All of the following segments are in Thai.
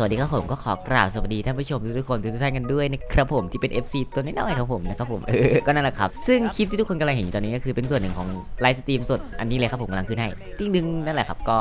สวัสดีครับผมก็ขอกราบสวัสดีท่านผู้ชมทุกๆคนทุกท่านกันด้วยนะครับผมที่เป็น FC ตัวน้อยๆครับผมนะครับผมเออก็นั่นแหละครับ ซึ่งคลิปที่ทุกคนกำลังเห็นอยู่ตอนนี้ก็คือเป็นส่วนหนึ่งของไลฟ์สตรีมสดอันนี้เลยครับผมกำลังขึ้นให้ติ้งดึงนั่นแหละครับก็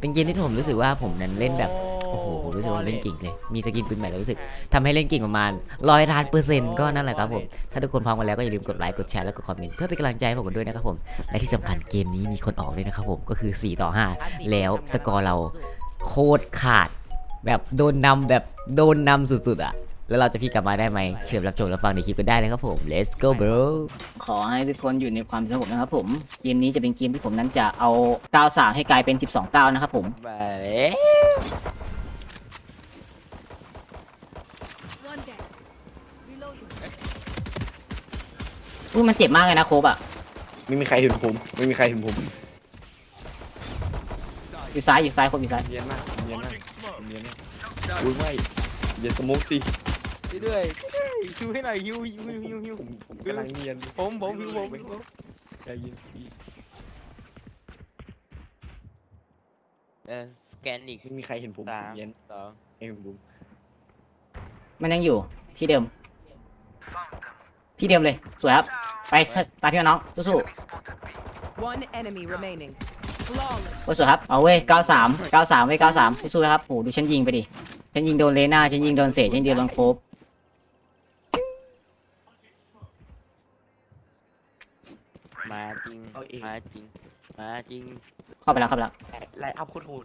เป็นเกมที่ผมรู้สึกว่าผมนั้นเล่นแบบโอ้โหผมรู้สึกว่าเล่นเก่งเลย มีสกินปืนใหม่แล้วรู้สึกทำให้เล่นเก่งประมาณร้อยล้านเปอร์เซ็นต์ก็นั่นแหละครับผม ถ้าทุกคนพร้อมกันแล้วก็อย่าลืมกดไลค์ กดแชร์ แล้วกดคอมเมนต์เพื่อเป็นกำลังใจให้ผมด้วยนะครับผม และที่สำคัญเกมนี้มีคนออกด้วยนะครับผม ก็คือ 4 ต่อ 5 แล้วสกอร์เราโคตรขาด แบบโดนนำแบบโดนนำสุดๆอะ แล้วเราจะพลิกกลับมาได้ไหมเชิญรับชมรับฟังในคลิปกันได้นะครับผม let's go bro ขอให้ทุกคนอยู่ในความสงบนะครับผม เกมนี้จะเป็นเกมที่ผมนั้นจะเอา9 3ให้กลายเป็น 12 9นะครับผมมาแล้ว One dead. Reloading. อุ้ยมันเจ็บมากเลยนะโคบอะ ไม่มีใครเห็นผม ไม่มีใครเห็นผม อยู่ซ้ายอยู่ซ้ายโคบอยู่ซ้ายเนียนมากเนียนมาก เนียนมากอุ้ยไม่อย่าสโมกสิช่วยด้วยช่วยด้วยฮิวให้หน่อยฮิวฮิวฮิวฮิวฮิวผมผมกำลังเนียนผมผมฮิวผมฮิวผมใจเย็นพี่เออสแกนอีกไม่มีใครเห็นผมสามเนียนสองเองผมมันยังอยู่ที่เดิม ที่เดิมเลย สวยครับ ไปเชิญตามพี่น้องสู้ One enemy remaining. Flawless. ๆโอ้ยสวยครับ เอาเว้ย 93 93 เว้ย 93สู้ๆนะครับโหดูฉันยิงไปดิ ฉันยิงโดนเลน่า ฉันยิงโดนเศษฉันยิงโดนโคบมาจริงมาจริง มาจริง เข้าไปแล้วเข้าไปแล้ว ไลน์อัพโคตรโหด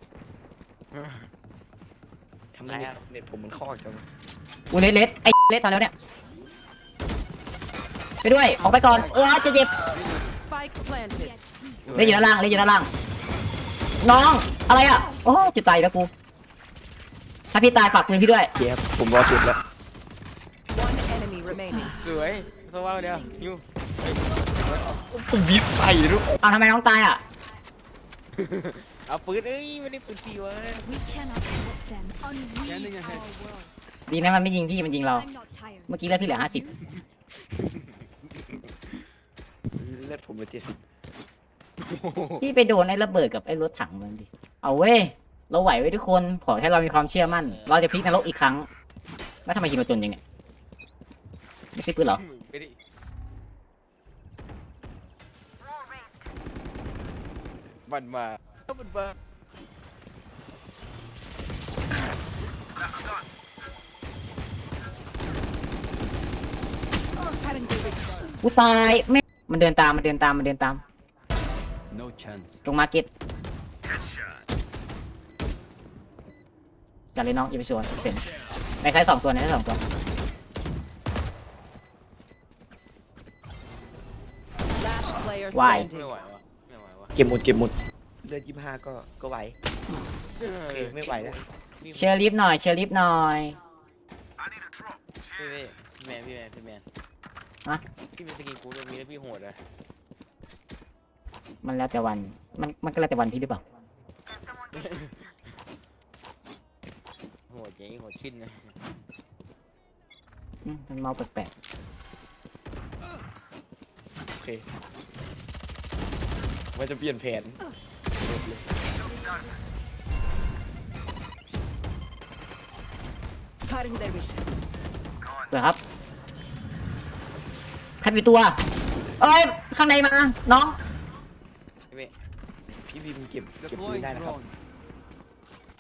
ทำไมเนี่ยเน็ตผมมันคอกจังอุ้ยเลสเลสไอ้เลสทันแล้วเนี่ย ไปด้วย ออกไปก่อน เออจะเจ็บ Spike planted. เล่นอยู่ด้านล่างเล่นอยู่ด้านล่าง น้อง อะไรอะ โอ้จะตายแล้วกู ถ้าพี่ตายฝากปืนพี่ด้วย เกียบผมรอจุดแล้ว One enemy remaining. สวยสว่างเดียวฮิวผมวิบไปลูกเอาทำไมน้องตายอะ เอาปืนเอ้ยไม่ได้ปืนสีวะ We cannot let them unweave our world. ดีนะมันไม่ยิงพี่มันยิงเรา I'm not tired. เมื่อกี้แล้วพี่เหลือห้าสิบเลือดผมเหลือเจ็ดสิบ พี่ไปโดนไอ้ระเบิดกับไอ้รถถังมันดิ เอาเว้ย เราไหวไว้ยทุกคน ขอแค่เรามีความเชื่อมั่น เราจะพลิกนรกอีกครั้ง แล้วทำไมยิงเราจนยังเนี่ยไม่ใช่ปืนเหรอ ไม่ได้มันมามันมากูตายไม่มันเดินตาม มันเดินตาม มันเดินตาม No chance. ตรงมาร์เก็ตจัดเลยน้องอย่าไปชวนเซ็นในไซส์สองตัวในไซส์สองตัว Last player Why? ไม่ standing. ไหววะไม่ไหววะเก็บหมดเก็บหมดเลือดยี่ห้าก็ก็ไหวโอเคไม่ไหวแล้วเชียร์ลิฟต์หน่อยเชียร์ลิฟต์หน่อย พี่พี่แมนพี่แมนพี่แมนฮะ พี่มีสกินกูตรงนี้แล้วพี่โหดอะ มันแล้วแต่วัน มันมันก็แล้วแต่วันพี่หรือเปล่า โหดอย่างนี้โหดขึ้นนะอืมมันเมาแปลกโอเคว่าจะเปลี่ยนแผน Cutting their vision. ๆเดี๋ยวครับใครเป็นตัว เอ้ย ข้างในมา น้องพี่ พี่พี่พิมเก็บเก็บปืน Deploying ได้นะครับ drone.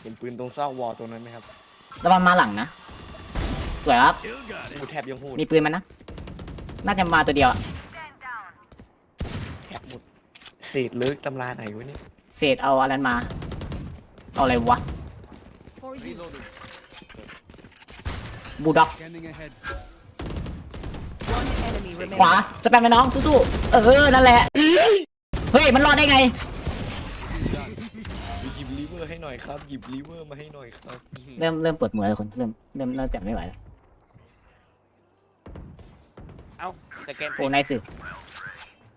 เห็นปืนตรงซอกวอลตรงนั้นไหมครับระวังมาหลังนะ สวยครับ กูแทบยังโหดมีปืนมันนะ น่าจะมาตัวเดียวอะแทบหมดเศษเลิกตำราไหนวะเนี่ยเศษเอาอะไรมา เอาอะไรวะ For you. Reloading. บูลด็อก Scanning ahead. One enemy ขวา remaining. สแปมไปน้องสู้ๆ เออ นั่นแหละ เฮ้ย มันรอดได้ไง ห้หน่อยครับ หยิบลีเวอร์มาให้หน่อยครับเริ่มเริ่มปวดหัวแล้วคนเริ่มเริ่มเริ่มจับไม่ไหวแล้วเอ้าสแกนโอ้นายสื่อ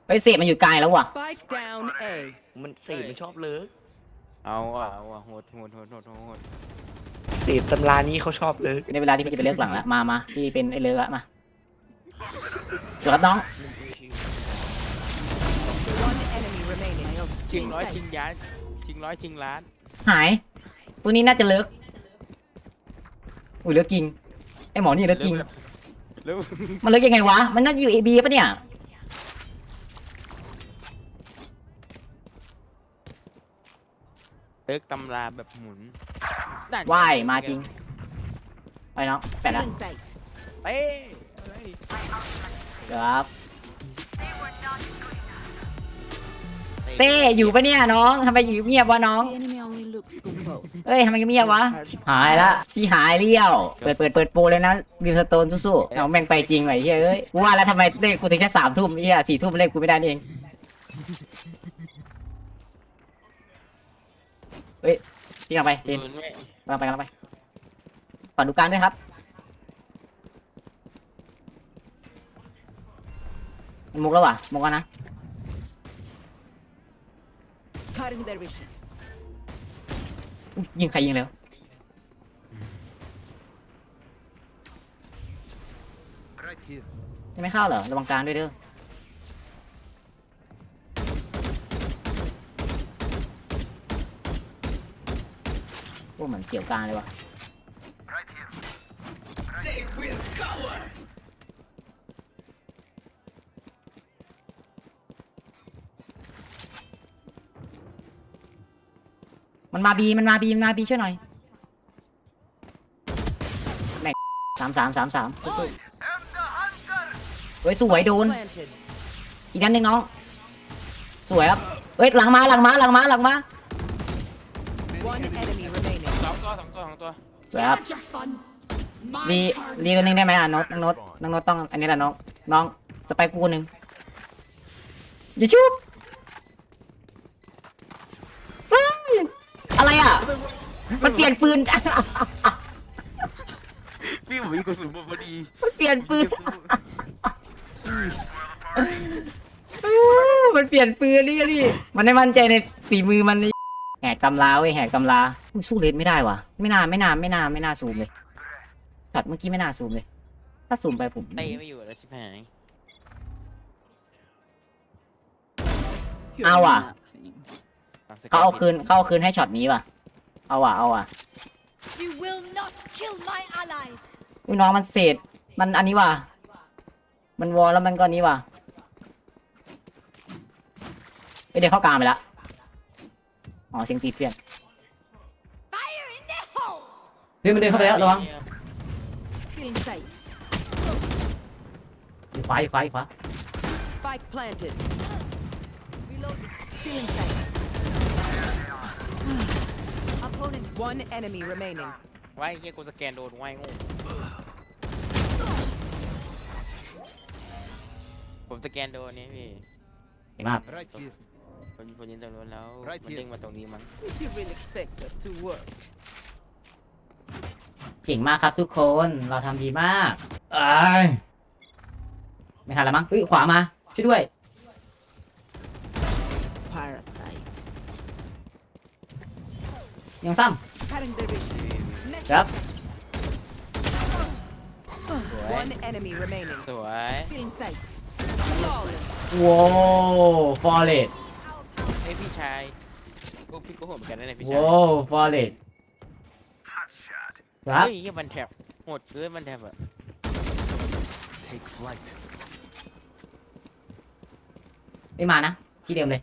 เฮ้ยเศษมันอยู่ไกลแล้วว่ะ Spike down A. มันเศษมันชอบเลิกเอาอะเอาอะโหดโหดโหดโหดโหดเศษตำรานี้เขาชอบเลิกในเวลาที่พี่จะไปเลือกหลังแล้วมามาพี่เป็นไอ้เลือกละมาเดี๋ยวครับน้อง One enemy remaining. ชิงร้อยชิงย้านชิงร้อยชิงล้าน หาย ตัวนี้น่าจะเลิกอุ้ยเลือกจริงไอหมอนี่เลือกจริง เร็วมันเลือกยังไงวะ มันน่าจะอยู่เอบีปะเนี่ย เลิกตำราแบบหมุนนั่นว่ายมาจริง ไปเนาะแปดละ Feeling sight. เต้อะไรเดี๋ยวครับ เต้อยู่ปะเนี่ยน้องทำไมอยู่เงียบวะน้อง The enemy only looks composed. เอ้ยทำไมเงียบวะ ชิบหายละชิหายเลี้ยว เปิดเปิดเปิดโปรเลยนะริมสโตนสู้ๆเอาแม่งไปจริงไอ้เหี้ยเอ้ยกูว่าแล้วทำไมเล่นกูถึงแค่สามทุ่มไอ้เหี้ยสี่ทุ่มเล่นกูไม่ได้นี่เองเฮ้ยพี่กันไปเจนหมุนไม่กำลังไปกำลังไปฝากดูการด้วยครับมันมุกแล้วว่ะมุกแล้วนะ Cutting their vision. อุ๊ยยิงใครยิงแล้ว Right here. ยังไม่เข้าเหรอ ระวังกลางด้วยเด้อโอ้เหมือนเสียวกลางเลยว่ะมัน มาบีมันมาบีมันมาบีช่วยหน่อยแม่งสามสามสามสามสู้ๆเฮ้ยสวยโดน Planted. อีกนัดหนึ่งน้อง สวยครับ เฮ้ยหลังมาหลังมาหลังมาหลังมา One enemy remaining. สองตัวสองตัวสองตัวสวยครับรีรีตัวหนึงได้ไหมอะโน้ตน้องโน้ตน้องโน้ตต้องอันนี้แหละน้องน้องสไปกูหนึ่งอย่าชุบเฮ้ย อะไรอะ มันเปลี่ยนปืน พี่ผมมีกระสุนหมดพอดีมันเปลี่ยนปืนมันเปลี่ยนปืนนี่นี่ มันไม่มั่นใจในฝีมือมันนี่แหกตำราเว้ยแหกตำราอุ๊ยสู้เลนไม่ได้ว่ะ ไม่น่าไม่น่าไม่น่าไม่น่าซูมเลยช็อตเมื่อกี้ไม่น่าซูมเลย ถ้าซูมไปผมเต้ไม่อยู่แล้วชิบหาย You're Ow, ah. nothing. ฟัง สกเขาเอาผิดคืนเขาเอาคืนให้ช็อตนี้ว่ะ เอาว่ะเอาว่ะ You will not kill my allies. อุ้ยน้องมันเศษ มันอันนี้ว่ะ มันวอลแล้วมันก็นี้ว่ะเอ้ยเดี๋ยวเข้ากลางไปละ อ๋อเสียงตีเพี้ยน Fire in the hole. เฮ้ยมันเดินเข้าไปแล้วระวัง Feeling sight. อยู่ขวาอยู่ขวาอยู่ขวา Spike planted. Reloading. Feeling sight. One enemy remaining. ไว้เฮียกูสแกนโดนไว้งูผมสแกนโดนนี่พี่เห็นมาก Right here. ผมผมยินจำนวนแล้ว Right มัน here เด้งมาตรงนี้มั้ง You really expect that to work. เก่งมากครับทุกคน เราทำดีมากเอ้ยไม่ทันแล้วมั้งเฮ้ยขวามา ช่วยด้วย ยังซ้ Cutting their vision. ำครับ One enemy remaining. สวย Feeling sight. Flawless. ว้าวฟอร์เรสเฮ้ยพี่ชายกูพี่กูโหดเหมือนกันนะเนี่ยพี่ชายว้าวฟอร์เรสครับเฮ้ยเฮียมันแถบโหดเกินมันแถบอะ Take flight. ไม่มานะ ที่เดิมเลย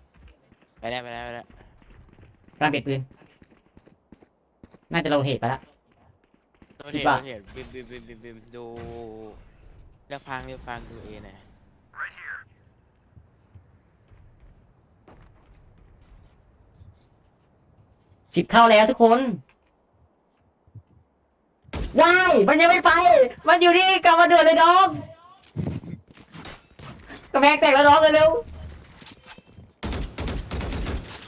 ไปได้ไปได้ไปได้กำลังเปลี่ยนปืน น่าจะเราเหตุไปแล้วโดนคิเห็ดนว่าโดนเห็นบิมบิมบิมบิมบิมดูแล้วฟังเดี๋ยวฟังดูเองนะสิบเท่าแล้วทุกคนว้ายมันยังไม่ไปมันอยู่นี่กลับมาเดือดเลยน้องกระแพงแตกแล้วน้องเร็ว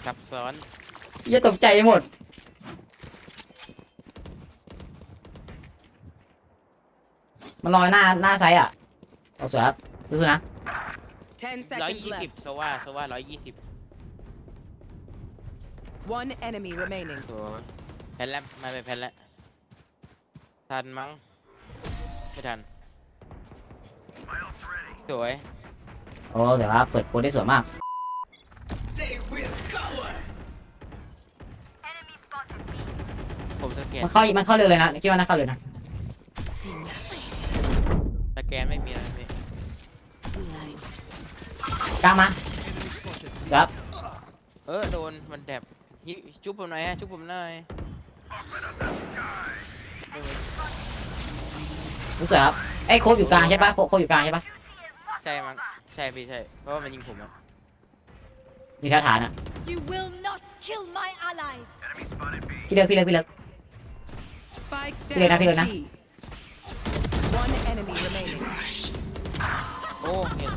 ซับซ้อนๆอย่าตกใจหมด มันลอยหน้าหน้าไซส์อะเอาสวยครับดูๆนะ Ten ร้อย seconds ยี่สิบ left. โซว่าโซว่าร้อยยี่สิบ One enemy remaining. ตัวแผ่นแล้วมาไปแผ่นแล้ว ทันมั้ง ไม่ทัน สวย โอ้เดี๋ยวครับเปิดโปรได้สวยมาก ผมสแกนมันเข้ามันเข้าเร็วเลยนะคิดว่าน่าเข้าเร็วนะ แกนไม่มีอะไรพี่กลางมาครับเออโดนมันแดบฮิชุบผมหน่อยฮะชุบผมหน่อยรู้สึกครับไอ้โคบอยู่กลางใช่ปะโคโคบอยู่กลางใช่ปะใช่มั้งใช่พี่ใช่เพราะว่ามันยิงผมอะมีชาฐานอะ You will not kill my allies. พี่เลิกพี่เลิกพี่เลิก Spike Pila na, down pila na. B. One enemy remaining. โอ้เห็น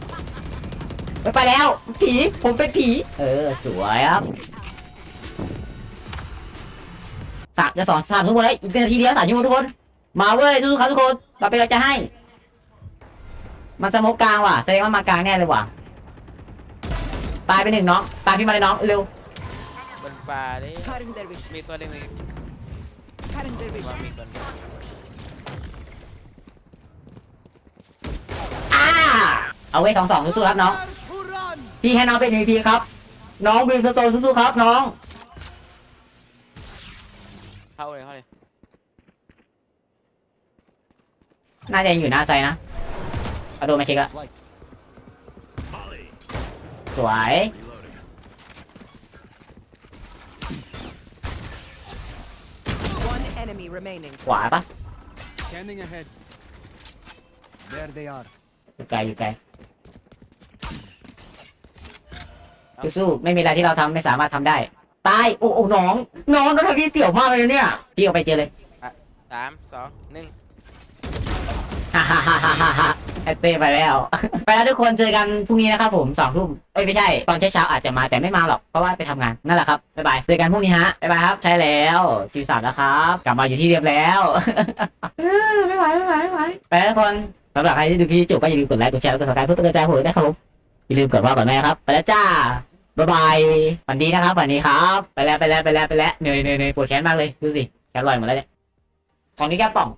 ไปไปแล้ว ผีผมเป็นผี เออ สวยครับสามจะสอนสามทุกคนเลยอีกนาทีเดียวสามชั่วโมงทุกคน มาเว้ยทุกๆครับทุกคนเราเป็นเราจะให้ มันสโมกกลางว่ะแสดงว่ามากลางแน่เลยว่ะตายไปหนึ่งน้องตายพี่มาเลยน้องเร็วบนป่าดิ Cutting their vision. มีตัวหนึงมี Cutting their ว่า vision. มีตัวหนึง อ่า เอาไว้สองสองสู้ๆครับน้อง Who run? พี่ให้น้องเป็น MVP ครับ น้องบิมสโตนสู้ๆครับน้อง เข้าเลยเข้าเลยน่าจะยังอยู่หน้าไซนะเอาโดนมาเช็คละ Flight. สวย One enemy remaining. ขวาปะ Scanning ahead. There they are. อยู่ไกลอยู่ไกล สู้ๆไม่มีอะไรที่เราทำไม่สามารถทำได้ตายโอ้โอ้น้อง น้องโดนทำพี่เสี่ยวมากเลยนะเนี่ยพี่เอาไปเจอเลยสามสองหนึ่งฮ่าฮ่าฮ่าฮ่าฮ่าฮ่าไอเต้ไปแล้ว ไปแล้วทุกคนเจอกันพรุ่งนี้นะครับผมสองทุ่มเอ้ยไม่ใช่ ตอนเช้าๆอาจจะมาแต่ไม่มาหรอกเพราะว่าไปทำงานนั่นแหละครับบ๊ายบายเจอกันพรุ่งนี้ฮะบ๊ายบายครับ ใช่แล้วสิบสามแล้วครับ กลับมาอยู่ที่เดิมแล้ว ไม่ไหวไม่ไหวไม่ไหวไปแล้วทุกคนสำหรับใครที่ดูคลิปจบก็อย่าลืมกดไลค์กดแชร์กด subscribe เพื่อเป็นกำลังใจให้ผมด้วยนะครับผม อย่าลืมกดว่าก่อนแม่ครับ ไปแล้วจ้าบ๊ายบายวันดีนะครับวันดีครับ ไปแล้วไปแล้วไปแล้วไปแล้วเหนื่อยเหนื่อยเหนื่อยปวดแขนมากเลยดูสิแขนลอยหมดแล้วเนี่ยของนี้แก้ป่อง